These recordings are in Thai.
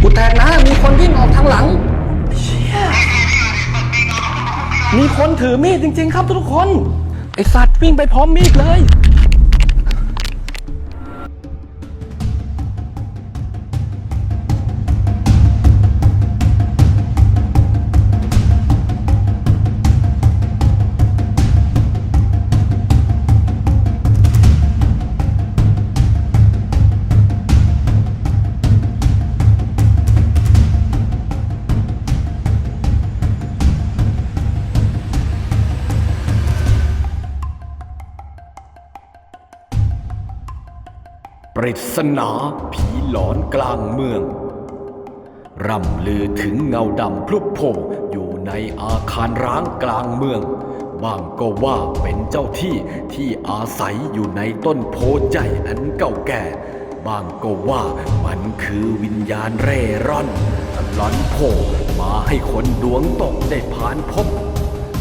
กูแตกนะ มีคนวิ่งออกทางหลังเชี่ยมีคนถือมีดจริง ๆ ครับทุกคน ไอสัตว์วิ่งไปพร้อมมีดเลย ริศนาผีหลอนกลางเมือง ร่ำลือถึงเงาดำพลุกโผล่อยู่ในอาคารร้างกลางเมือง บางก็ว่าเป็นเจ้าที่ที่อาศัยอยู่ในต้นโพใหญ่อันเก่าแก่ บางก็ว่ามันคือวิญญาณเร่ร่อนตลอนโผล่มาให้คนดวงตกได้ผ่านพบ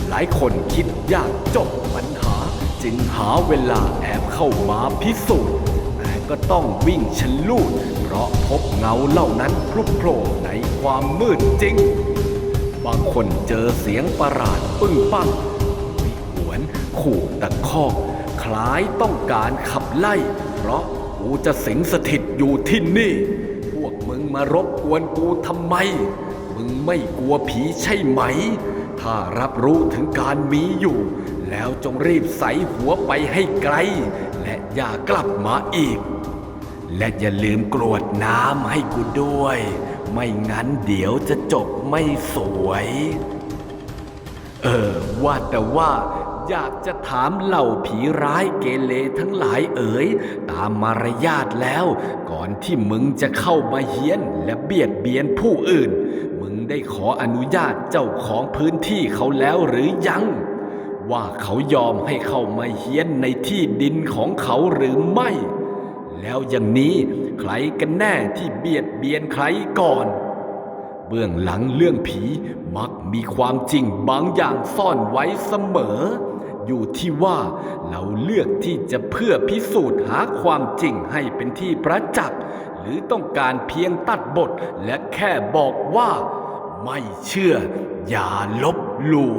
หลายคนคิดยากจบปัญหา จึงหาเวลาแอบเข้ามาพิสูจน์ ก็ต้องวิ่งฉลูด เพราะพบเงาเหล่านั้นพลุกโผล่ในความมืดจริง บางคนเจอเสียงประหลาดปึ้งปั้งวิหวนขู่ตะคอกคล้ายต้องการขับไล่ เพราะกูจะสิงสถิตอยู่ที่นี่ พวกมึงมารบกวนกูทำไม มึงไม่กลัวผีใช่ไหม ถ้ารับรู้ถึงการมีอยู่ แล้วจงรีบใส่หัวไปให้ไกล และอย่ากลับมาอีก และอย่าลืมกรวดน้ำให้กูด้วย ไม่งั้นเดี๋ยวจะจบไม่สวย เออ ว่าแต่ว่าอยากจะถามเหล่าผีร้ายเกเรทั้งหลายเอ๋ย ตามมารยาทแล้ว ก่อนที่มึงจะเข้ามาเฮี้ยนและเบียดเบียนผู้อื่น มึงได้ขออนุญาตเจ้าของพื้นที่เขาแล้วหรือยัง ว่าเขายอมให้เข้ามาเฮี้ยนในที่ดินของเขาหรือไม่ แล้วอย่างนี้ใครกันแน่ที่เบียดเบียนใครก่อน เบื้องหลังเรื่องผีมักมีความจริงบางอย่างซ่อนไว้เสมอ อยู่ที่ว่าเราเลือกที่จะเพื่อพิสูจน์หาความจริงให้เป็นที่ประจักษ์หรือต้องการเพียงตัดบทและแค่บอกว่า ไม่เชื่ออย่าลบหลู่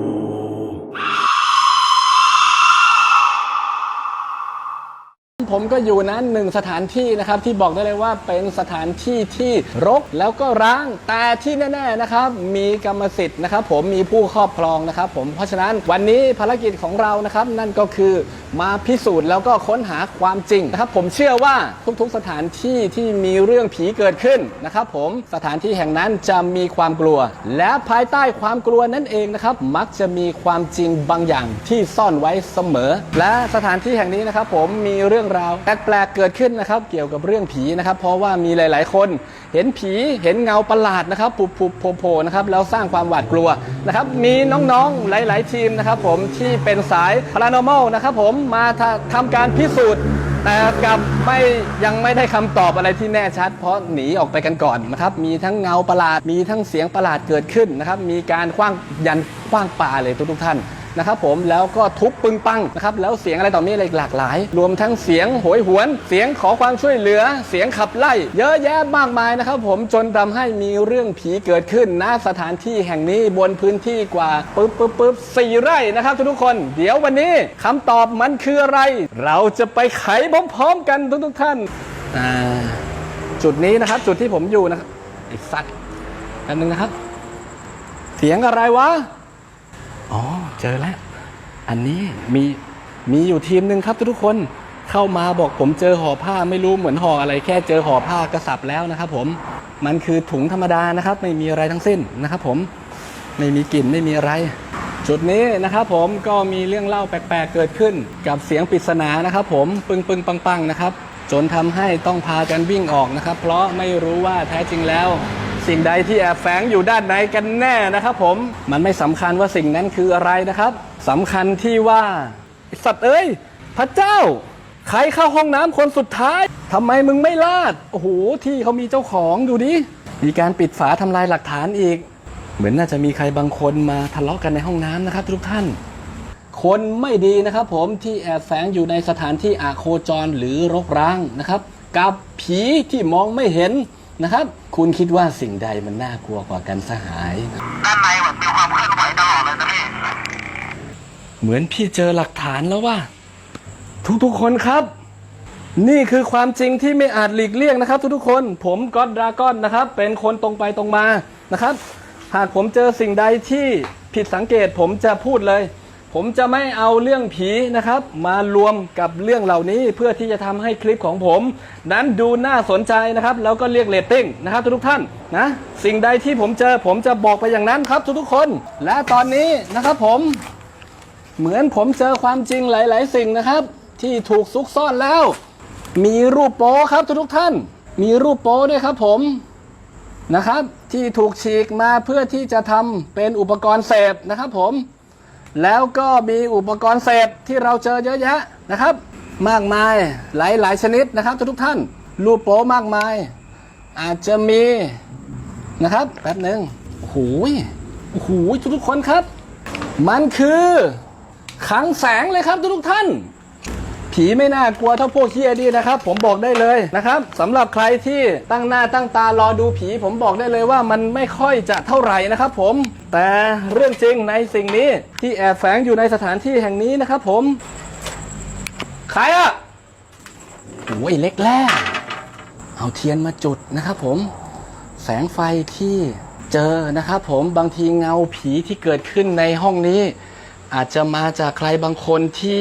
ผมก็อยู่นั้นหนึ่งสถานที่นะครับที่บอกได้เลยว่าเป็นสถานที่ที่รกแล้วก็ร้าง แต่ที่แน่ๆนะครับมีกรรมสิทธิ์นะครับผมมีผู้ครอบครองนะครับผมเพราะฉะนั้นวันนี้ภารกิจของเรานะครับนั่นก็คือมาพิสูจน์แล้วก็ค้นหาความจริงนะครับผมเชื่อว่าทุกๆสถานที่ที่มีเรื่องผีเกิดขึ้นนะครับผมสถานที่แห่งนั้นจะมีความกลัว และภายใต้ความกลัวนั่นเองนะครับมักจะมีความจริงบางอย่างที่ซ่อนไว้เสมอ และสถานที่แห่งนี้นะครับผมมีเรื่องราวแปลกๆเกิดขึ้นนะครับ เกี่ยวกับเรื่องผีนะครับ เพราะว่ามีหลายๆ คนเห็นผีเห็นเงาประหลาดนะครับปุบปุบโผล่โผล่นะครับแล้วสร้างความหวาดกลัวนะครับมีน้องๆหลาย ๆ ทีมนะครับ ผมที่เป็นสาย paranormal นะครับผมมาทำทำการพิสูจน์แต่กลับไม่ยังไม่ได้คำตอบอะไรที่แน่ชัด เพราะหนีออกไปกันก่อนนะครับ มีทั้งเงาประหลาด มีทั้งเสียงประหลาดเกิดขึ้นนะครับ มีการคว้างยันคว้างปลาเลยทุกๆท่าน นะครับผมแล้วก็ทุบปึงปังนะครับแล้วเสียงอะไรต่อมีอะไรหลากหลาย รวมทั้งเสียงโหยหวน เสียงขอความช่วยเหลือ เสียงขับไล่ เยอะแยะมากมายนะครับผมจนทำให้มีเรื่องผีเกิดขึ้นณสถานที่แห่งนี้บนพื้นที่กว่าปึ๊บปึ๊บปึ๊บสี่ไร่นะครับทุกๆคน เดี๋ยววันนี้คำตอบมันคืออะไร เราจะไปไขพร้อมๆกันทุกๆท่านจุดนี้นะครับ จุดที่ผมอยู่นะครับไอ้สัตว์อันหนึ่งนะครับ เสียงอะไรวะ อ๋อ เจอแล้ว อันนี้มีมีอยู่ทีมหนึ่งครับทุกคนเข้ามาบอกผมเจอห่อผ้าไม่รู้เหมือนห่ออะไร แค่เจอห่อผ้ากระสับแล้วนะครับผมมันคือถุงธรรมดานะครับ ไม่มีอะไรทั้งสิ้นนะครับผมไม่มีกลิ่นไม่มีอะไร จุดนี้นะครับผมก็มีเรื่องเล่าแปลกๆเกิดขึ้น กับเสียงปริศนานะครับผมปึงปึงปังปังๆนะครับ จนทำให้ต้องพากันวิ่งออกนะครับ เพราะไม่รู้ว่าแท้จริงแล้ว สิ่งใดที่แอบแฝงอยู่ด้านในกันแน่นะครับผมมันไม่สำคัญว่าสิ่งนั้นคืออะไรนะครับสำคัญที่ว่าสัตว์เอ้ย พระเจ้า ใครเข้าห้องน้ำคนสุดท้ายทำไมมึงไม่ลาดโอ้โหที่เขามีเจ้าของดูดิมีการปิดฝาทำลายหลักฐานอีก เหมือนน่าจะมีใครบางคนมาทะเลาะกันในห้องน้ำนะครับทุกท่าน คนไม่ดีนะครับผมที่แอบแฝงอยู่ในสถานที่อาโคจรหรือรกร้างนะครับ กับผีที่มองไม่เห็น นะครับ คุณคิดว่าสิ่งใดมันน่ากลัวกว่ากันสหาย ด้านในแบบมีความเคลื่อนไหวตลอดเลยนะพี่ เหมือนพี่เจอหลักฐานแล้วว่า ทุกๆคนครับ นี่คือความจริงที่ไม่อาจหลีกเลี่ยงนะครับ ทุกๆคน ผมก็อดดราก้อนนะครับ เป็นคนตรงไปตรงมานะครับ หากผมเจอสิ่งใดที่ผิดสังเกตผมจะพูดเลย ผมจะไม่เอาเรื่องผีนะครับ มารวมกับเรื่องเหล่านี้เพื่อที่จะทำให้คลิปของผม นั้นดูน่าสนใจนะครับ แล้วก็เรียกเรตติ้งนะครับทุกท่านนะสิ่งใดที่ผมเจอผมจะบอกไปอย่างนั้นครับทุกๆคน และตอนนี้นะครับผม เหมือนผมเจอความจริงหลาย ๆ สิ่งนะครับ ที่ถูกซุกซ่อนแล้ว มีรูปโป๊ครับทุกๆท่าน มีรูปโป๊ด้วยครับผมนะครับ ที่ถูกฉีกมาเพื่อที่จะทำเป็นอุปกรณ์เสพนะครับผม แล้วก็มีอุปกรณ์เสพที่เราเจอเยอะแยะนะครับ มากมายหลายหลายชนิดนะครับทุกท่าน รูปโป๊มากมาย อาจจะมีนะครับแป๊บหนึ่งโอ้โหโอ้โหทุกทุกคนครับ มันคือขังแสงเลยครับทุกๆท่าน ผีไม่น่ากลัวเท่าพวกเฮียดีนะครับ ผมบอกได้เลยนะครับสำหรับใครที่ตั้งหน้าตั้งตารอดูผี ผมบอกได้เลยว่ามันไม่ค่อยจะเท่าไหร่นะครับผมแต่เรื่องจริงในสิ่งนี้ที่แอบแฝงอยู่ในสถานที่แห่งนี้นะครับผมใครอะโอ้ยเล็กแรกเอาเทียนมาจุดนะครับผมแสงไฟที่เจอนะครับผมบางทีเงาผีที่เกิดขึ้นในห้องนี้ อาจจะมาจากใครบางคนที่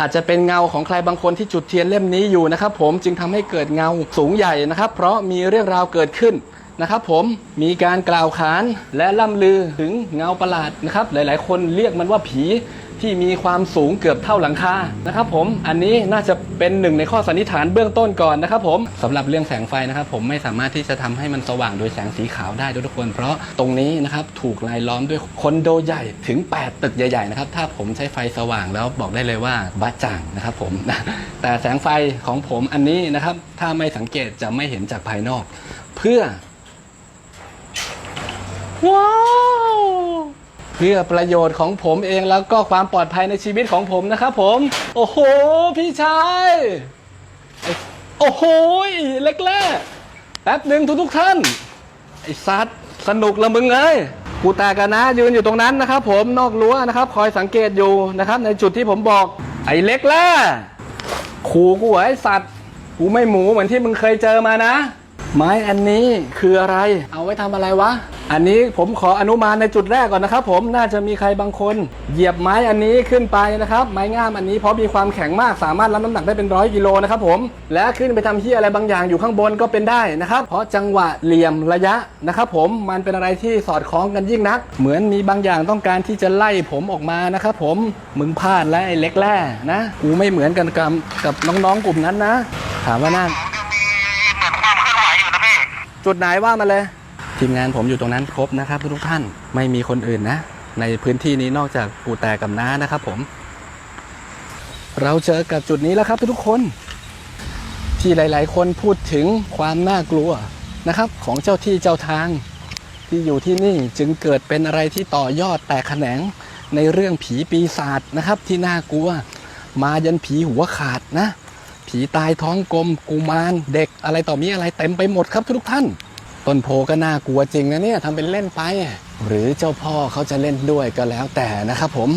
อาจจะเป็นเงาของใครบางคนที่จุดเทียนเล่มนี้อยู่นะครับผมจึงทำให้เกิดเงาสูงใหญ่นะครับ เพราะมีเรื่องราวเกิดขึ้นนะครับผมมีการกล่าวขานและล่ำลือถึงเงาประหลาดนะครับหลายๆ คนเรียกมันว่าผี ที่มีความสูงเกือบเท่าหลังคานะครับผมอันนี้น่าจะเป็นหนึ่งในข้อสันนิษฐานเบื้องต้นก่อนนะครับผมสำหรับเรื่องแสงไฟนะครับผมไม่สามารถที่จะทำให้มันสว่างโดยแสงสีขาวได้ทุกคน เพราะตรงนี้นะครับถูกรายล้อมด้วยคอนโดใหญ่ถึง 8 ตึกใหญ่ๆนะครับถ้าผมใช้ไฟสว่างแล้วบอกได้เลยว่าบ้าจ่างนะครับผมแต่แสงไฟของผมอันนี้นะครับ ถ้าไม่สังเกตจะไม่เห็นจากภายนอก เพื่อ ว้าว พื่อประโยชน์ของผมเองแล้วก็ความปลอดภัยในชีวิตของผมนะครับผม โอ้โห พี่ชาย โอ้โหเล็กแรกแป๊บหนึ่งทุกทุกท่าน ไอ้ซัดสนุกละมึงเลยกูตากันนะยืนอยู่ตรงนั้นนะครับผมนอกรั้วนะครับ คอยสังเกตอยู่นะครับ ในจุดที่ผมบอก ไอ้เล็กแร่ขู่กูไอ้สัตว์กูไม่หมูเหมือนที่มึงเคยเจอมานะ ไม้อันนี้คืออะไร เอาไว้ทำอะไรวะ อันนี้ผมขออนุมานในจุดแรกก่อนนะครับ ผมน่าจะมีใครบางคน เหยียบไม้อันนี้ขึ้นไปนะครับ ไม้งามอันนี้เพราะมีความแข็งมากสามารถรับน้ำหนักได้เป็นร้อยกิโลนะครับผมและขึ้นไปทำที่อะไรบางอย่างอยู่ข้างบนก็เป็นได้นะครับเพราะจังหวะเหลี่ยมระยะนะครับผมมันเป็นอะไรที่สอดคล้องกันยิ่งนัก เหมือนมีบางอย่างต้องการที่จะไล่ผมออกมานะครับผมมึงพลาดแล้วไอ้เล็กแร่นะกูไม่เหมือนกันกับกับน้องๆกลุ่มนั้นนะ ถามว่าน่า จุดไหนว่ามาเลย ทีมงานผมอยู่ตรงนั้นครบนะครับทุกท่านไม่มีคนอื่นนะ ในพื้นที่นี้นอกจากปู่แต่กับน้านะครับผม เราเจอกับจุดนี้แล้วครับทุกคน ที่หลาย ๆ คนพูดถึงความน่ากลัวนะครับ ของเจ้าที่เจ้าทาง ที่อยู่ที่นี่จึงเกิดเป็นอะไรที่ต่อยอดแตกแขนงในเรื่องผีปีศาจนะครับ ที่น่ากลัว มายันผีหัวขาดนะ ผีตายท้องกลมกุมารเด็กอะไรต่อมีอะไรเต็มไปหมดครับทุกท่าน ต้นโพก็น่ากลัวจริงนะเนี่ยทำเป็นเล่นไป หรือเจ้าพ่อเขาจะเล่นด้วยก็แล้วแต่นะครับผม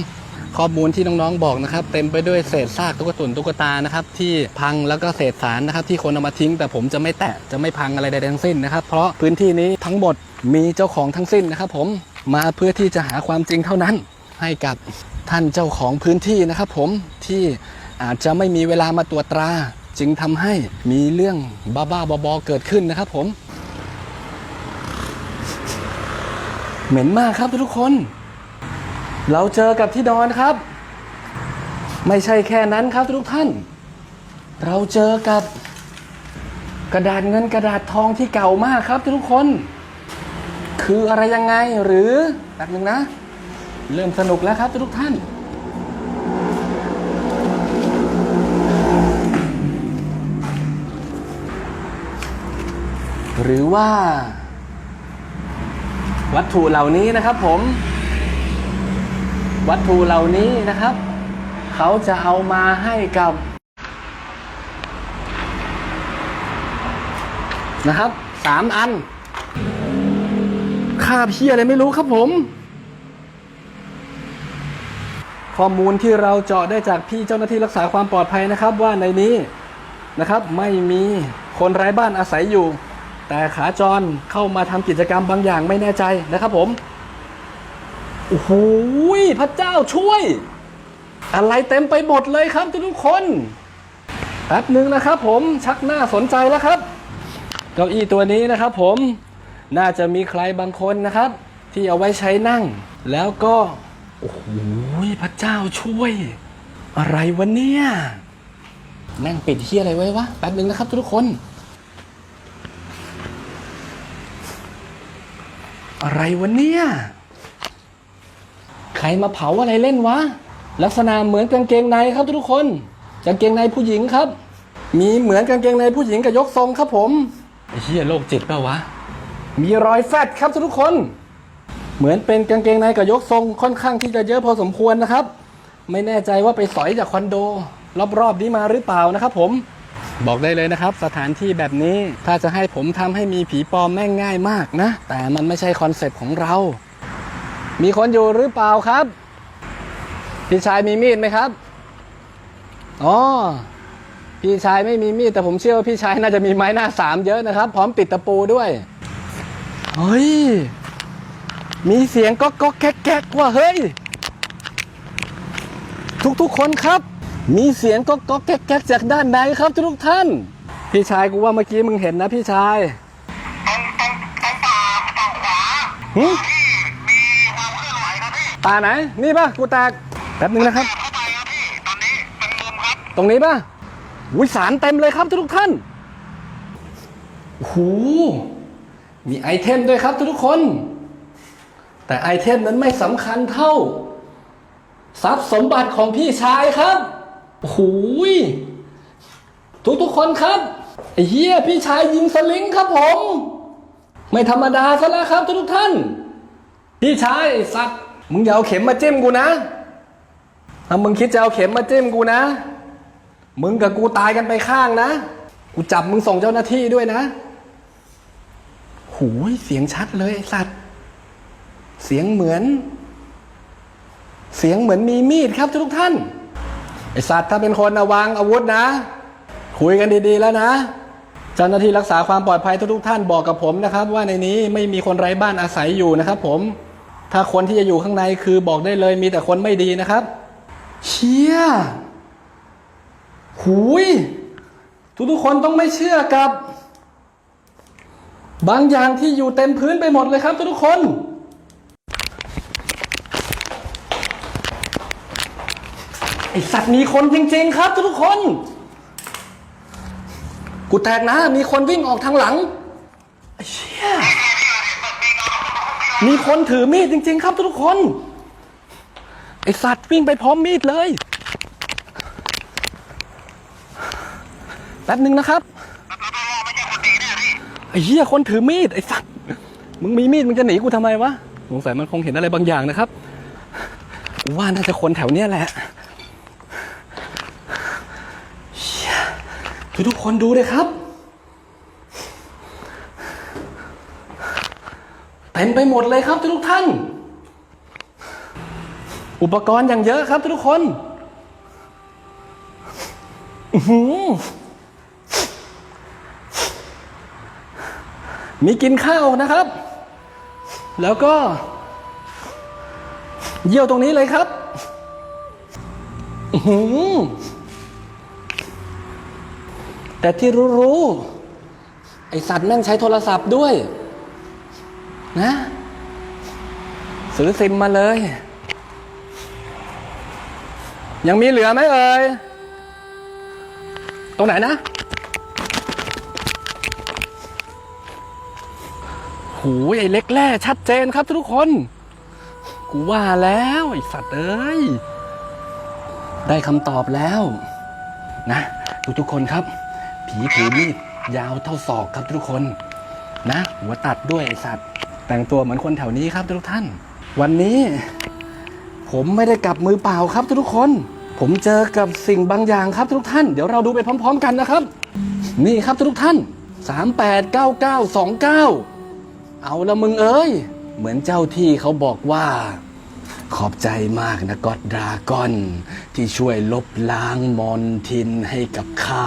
ข้อมูลที่น้องๆบอกนะครับ เต็มไปด้วยเศษซากตุ๊กตุนตุ๊กตานะครับที่พังแล้วก็เศษสารนะครับ ที่คนเอามาทิ้ง แต่ผมจะไม่แตะจะไม่พังอะไรใดๆทั้งสิ้นนะครับ เพราะพื้นที่นี้ทั้งหมดมีเจ้าของทั้งสิ้นนะครับ ผมมาเพื่อที่จะหาความจริงเท่านั้น ให้กับท่านเจ้าของพื้นที่นะครับ ผมที่ อาจจะไม่มีเวลามาตรวจตรา จึงทำให้มีเรื่องบ้าๆบอๆเกิดขึ้นนะครับผม เหม็นมากครับทุกคน เราเจอกับที่นอนครับ ไม่ใช่แค่นั้นครับทุกท่าน เราเจอกับ กระดาษเงินกระดาษทองที่เก่ามากครับทุกคน คืออะไรยังไงหรือแป๊บนึงนะ เริ่มสนุกแล้วครับทุกท่าน หรือว่า วัตถุเหล่านี้นะครับผม วัตถุเหล่านี้นะครับ เขาจะเอามาให้กับนะครับสามอันคาบเฮียอะไรไม่รู้ครับผม ข้อมูลที่เราเจาะได้จากพี่เจ้าหน้าที่รักษาความปลอดภัยนะครับว่าในนี้นะครับ ไม่มีคนไร้บ้านอาศัยอยู่ แต่ขาจรเข้ามาทำกิจกรรมบางอย่างไม่แน่ใจนะครับผมโอ้โหพระเจ้าช่วย อะไรเต็มไปหมดเลยครับทุกคน แป๊บหนึ่งนะครับผมชักหน้าสนใจแล้วครับ เก้าอี้ตัวนี้นะครับผมน่าจะมีใครบางคนนะครับ ที่เอาไว้ใช้นั่ง แล้วก็โอ้โหพระเจ้าช่วย อะไรวะเนี่ยแม่งปิดเฮียอะไรไว้วะแป๊บหนึ่งนะครับทุกคน อะไรวะเนี่ย ใครมาเผาอะไรเล่นวะ ลักษณะเหมือนกางเกงในครับทุกคน กางเกงในผู้หญิงครับ มีเหมือนกางเกงในผู้หญิงกับยกทรงครับผมไอ้เฮียโรคจิตเปล่าวะ มีรอยแฟตครับทุกคน เหมือนเป็นกางเกงในกับยกทรงค่อนข้างที่จะเยอะพอสมควรนะครับ ไม่แน่ใจว่าไปสอยจากคอนโด รอบๆนี้มาหรือเปล่านะครับผม บอกได้เลยนะครับ สถานที่แบบนี้ถ้าจะให้ผมทำให้มีผีปลอมแม่งง่ายมากนะ แต่มันไม่ใช่คอนเซปต์ของเรา มีคนอยู่หรือเปล่าครับ พี่ชายมีมีดไหมครับอ๋อพี่ชายไม่มีมีดแต่ผมเชื่อว่าพี่ชายน่าจะมีไม้หน้าสามเยอะนะครับ พร้อมปิดตะปูด้วยเฮ้ยมีเสียงก็ก็แก๊กแก๊กว่ะเฮ้ย ทุกๆคนครับ มีเสียงก็ก็แก๊กแก๊กจากด้านในครับทุกๆท่าน พี่ชายกูว่าเมื่อกี้มึงเห็นนะพี่ชายตรงตรงตรงป่าฝั่งขวาหึที่มีความเคลื่อนไหวครับพี่ตาไหน นี่ป่ะ กูแตกแป๊บนึงนะครับเข้าไปครับพี่ตอนนี้เป็นมุมครับ ตรงนี้ป่ะวิสารเต็มเลยครับทุกท่านโอ้โหมีไอเทมด้วยครับทุกคน แต่ไอเทมนั้นไม่สำคัญเท่า ทรัพย์สมบัติของพี่ชายครับ โอ้โหยทุกๆคนครับไอ้เหี้ยพี่ชายยิงสลิงครับผม ไม่ธรรมดาซะแล้วครับทุกๆท่าน พี่ชายสัตว์มึงอย่าเอาเข็มมาจิ้มกูนะถ้ามึงคิดจะเอาเข็มมาจิ้มกูนะ มึงกับกูตายกันไปข้างนะ กูจับมึงส่งเจ้าหน้าที่ด้วยนะหูยเสียงชัดเลยไอ้สัตว์ เสียงเหมือน เสียงเหมือนมีมีดครับทุกท่าน ไอสัตว์ถ้าเป็นคนนะวางอาวุธนะ คุยกันดีๆแล้วนะ เจ้าหน้าที่รักษาความปลอดภัยทุกๆท่านบอกกับผมนะครับ ว่าในนี้ไม่มีคนไร้บ้านอาศัยอยู่นะครับ ผม ถ้าคนที่จะอยู่ข้างในคือบอกได้เลยมีแต่คนไม่ดีนะครับเชี่ยหูยทุกๆคนต้องไม่เชื่อกับบางอย่างที่อยู่เต็มพื้นไปหมดเลยครับทุกๆคน ไอสัตว์มีคนจริง ๆ ครับ ทุกคน กูแตกนะ มีคนวิ่งออกทางหลังไอ้เชี่ยมีคนถือมีดจริง ๆ ครับ ทุกคน ไอสัตว์วิ่งไปพร้อมมีดเลย แป๊บหนึ่งนะครับไอ้เหี้ยคนถือมีดไอ้สัตว์ มึงมีมีดมึงจะหนีกูทำไมวะ สงสัยมันคงเห็นอะไรบางอย่างนะครับ ว่าน่าจะคนแถวเนี้ยแหละเชี่ย ทุกคนดูเลยครับ เต็มไปหมดเลยครับทุกท่าน อุปกรณ์อย่างเยอะครับทุกคนมีกินข้าวนะครับ แล้วก็ เยี่ยวตรงนี้เลยครับ อื้อ แต่ที่รู้ๆไอสัตว์แม่งใช้โทรศัพท์ด้วย นะ ซื้อซิมมาเลย ยังมีเหลือไหมเอ่ย ตรงไหนนะ หูยไอเล็กแร่ชัดเจนครับทุกคน กูว่าแล้วไอสัตว์เอ้ย ได้คำตอบแล้ว นะทุกๆคนครับ ผีถือมีดยาวเท่าศอกครับทุกคนนะ หัวตัดด้วยไอสัตว์แต่งตัวเหมือนคนแถวนี้ครับทุกท่าน วันนี้ ผมไม่ได้กลับมือเปล่าครับทุกคน ผมเจอกับสิ่งบางอย่างครับทุกท่าน เดี๋ยวเราดูไปพร้อม ๆ กันนะครับ นี่ครับทุกท่าน 389929 เอาละมึงเอ้ย เหมือนเจ้าที่เขาบอกว่า ขอบใจมากนะก็อดดรากอน ที่ช่วยลบล้างมอนทินให้กับข้า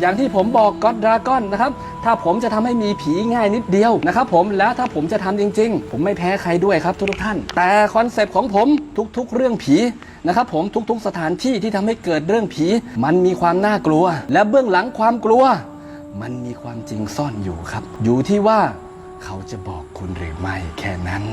อย่างที่ผมบอกก็อดดรากอนนะครับ ถ้าผมจะทำให้มีผีง่ายนิดเดียวนะครับผมแล้วถ้าผมจะทำจริง ๆ ผมไม่แพ้ใครด้วยครับทุกท่าน แต่คอนเซปต์ของผมทุกๆ เรื่องผีนะครับผมทุกๆ สถานที่ที่ทำให้เกิดเรื่องผี มันมีความน่ากลัว และเบื้องหลังความกลัว มันมีความจริงซ่อนอยู่ครับ อยู่ที่ว่าเขาจะบอกคุณหรือไม่แค่นั้น